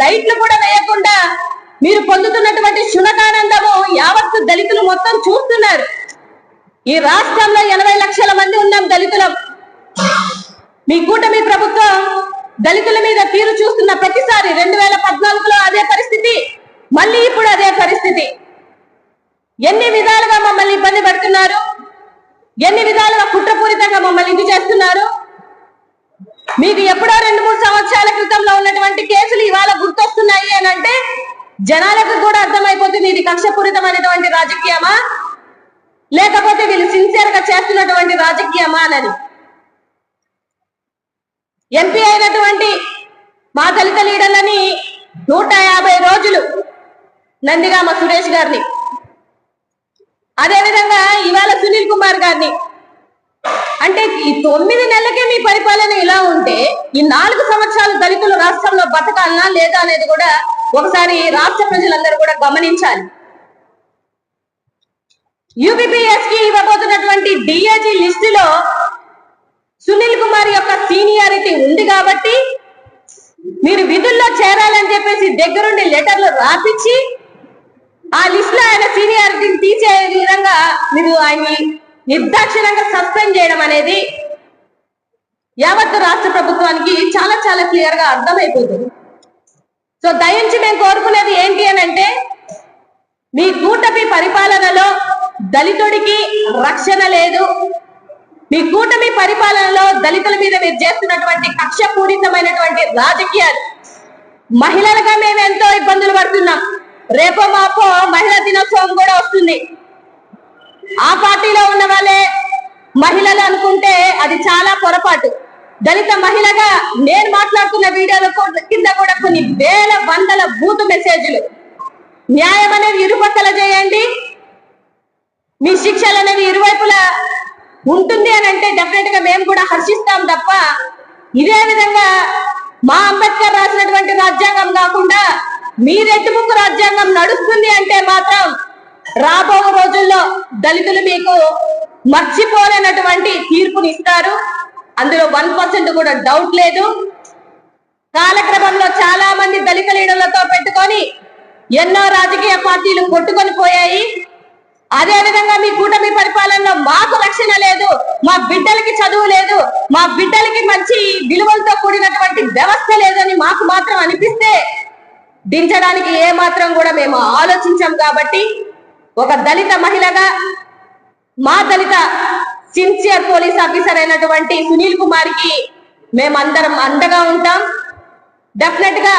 లైట్లు కూడా వేయకుండా మీరు పొందుతున్నటువంటి శునకానందము యావత్తు దళితులు మొత్తం చూస్తున్నారు. ఈ రాష్ట్రంలో ఎనభై లక్షల మంది ఉన్నాం దళితులం. మీ కూటమి ప్రభుత్వం దళితుల మీద తీరు చూస్తున్న ప్రతిసారి రెండు వేల పద్నాలుగులో అదే పరిస్థితి మళ్ళీ ఇప్పుడు అదే పరిస్థితి. ఎన్ని విధాలుగా మమ్మల్ని ఇబ్బంది పెడుతున్నారు? ఎన్ని విధాలుగా కుట్రపూరితంగా మమ్మల్ని ఇది చేస్తున్నారు? మీకు ఎప్పుడో రెండు మూడు సంవత్సరాలు జనాలకు కూడా అర్థమైపోతుంది ఇది కక్షపూరితమైనటువంటి రాజకీయమా? లేకపోతే వీళ్ళు సిన్సియర్గా చేస్తున్నటువంటి రాజకీయమా అని ఎంపీ అయినటువంటి మా దళిత లీడర్లని నూట యాభై రోజులు నందిగామ సురేష్ గారిని అదేవిధంగా ఇవాళ సునీల్ కుమార్ గారిని. అంటే ఈ తొమ్మిది నెలలకే మీ పరిపాలన ఇలా ఉంటే ఈ నాలుగు సంవత్సరాలు దళితులు రాష్ట్రంలో బతకాలనా లేదా అనేది కూడా ఒకసారి రాష్ట్ర ప్రజలందరూ కూడా గమనించాలి. యూపీపీఎస్కి ఇవ్వబోతున్నటువంటి డిఏజీ లిస్టులో సునీల్ కుమార్ యొక్క సీనియారిటీ ఉంది కాబట్టి మీరు విధుల్లో చేరాలని చెప్పేసి దగ్గరుండి లెటర్లు రాపిచ్చి ఆ లిస్ట్లో ఆయన సీనియారిటీని తీసే విధంగా మీరు ఆయన్ని నిర్దాక్షిణంగా సస్పెండ్ చేయడం అనేది యావత్ రాష్ట్ర ప్రభుత్వానికి చాలా చాలా క్లియర్గా అర్థమైపోతుంది. సో దయించి మేము కోరుకునేది ఏంటి అని అంటే మీ కూటమి పరిపాలనలో దళితుడికి రక్షణ లేదు. మీ కూటమి పరిపాలనలో దళితుల మీద మీరు చేస్తున్నటువంటి కక్షపూరితమైనటువంటి రాజకీయాలు మహిళలుగా మేము ఎంతో ఇబ్బందులు పడుతున్నాం. రేపో మాపో మహిళా దినోత్సవం కూడా వస్తుంది. ఆ పార్టీలో ఉన్న వాళ్ళే మహిళలు అనుకుంటే అది చాలా పొరపాటు. దళిత మహిళగా నేను మాట్లాడుతున్న వీడియోల కింద కూడా కొన్ని వేల వందల బూతు మెసేజ్లు. న్యాయం అనేది ఇరుపక్కల చేయండి. మీ శిక్షలు అనేవి ఇరువైపులా ఉంటుంది అని అంటే డెఫినెట్గా మేము కూడా హర్షిస్తాం తప్ప ఇదే విధంగా మా అంబేద్కర్ రాసినటువంటి రాజ్యాంగం కాకుండా మీ రెడ్డి ముక్కు రాజ్యాంగం నడుస్తుంది అంటే మాత్రం రాబో రోజుల్లో దళితులు మీకు మర్చిపోలేనటువంటి తీర్పుని ఇస్తారు అందులో వన్ పర్సెంట్ కూడా డౌట్ లేదు. కాలక్రమంలో చాలా మంది దళిత లీడర్లతో పెట్టుకొని ఎన్నో రాజకీయ పార్టీలు కొట్టుకొని పోయాయి. అదే విధంగా మీ కూటమి పరిపాలనలో మాకు రక్షణ లేదు మా బిడ్డలకి చదువు లేదు మా బిడ్డలకి మంచి విలువలతో కూడినటువంటి వ్యవస్థ లేదని మాకు మాత్రం అనిపిస్తే దించడానికి ఏ మాత్రం కూడా మేము ఆలోచించాం కాబట్టి ఒక దళిత మహిళగా మా దళిత సిన్సియర్ పోలీస్ ఆఫీసర్ అయినటువంటి సునీల్ కుమార్కి మేమందరం అండగా ఉంటాం. డెఫినెట్గా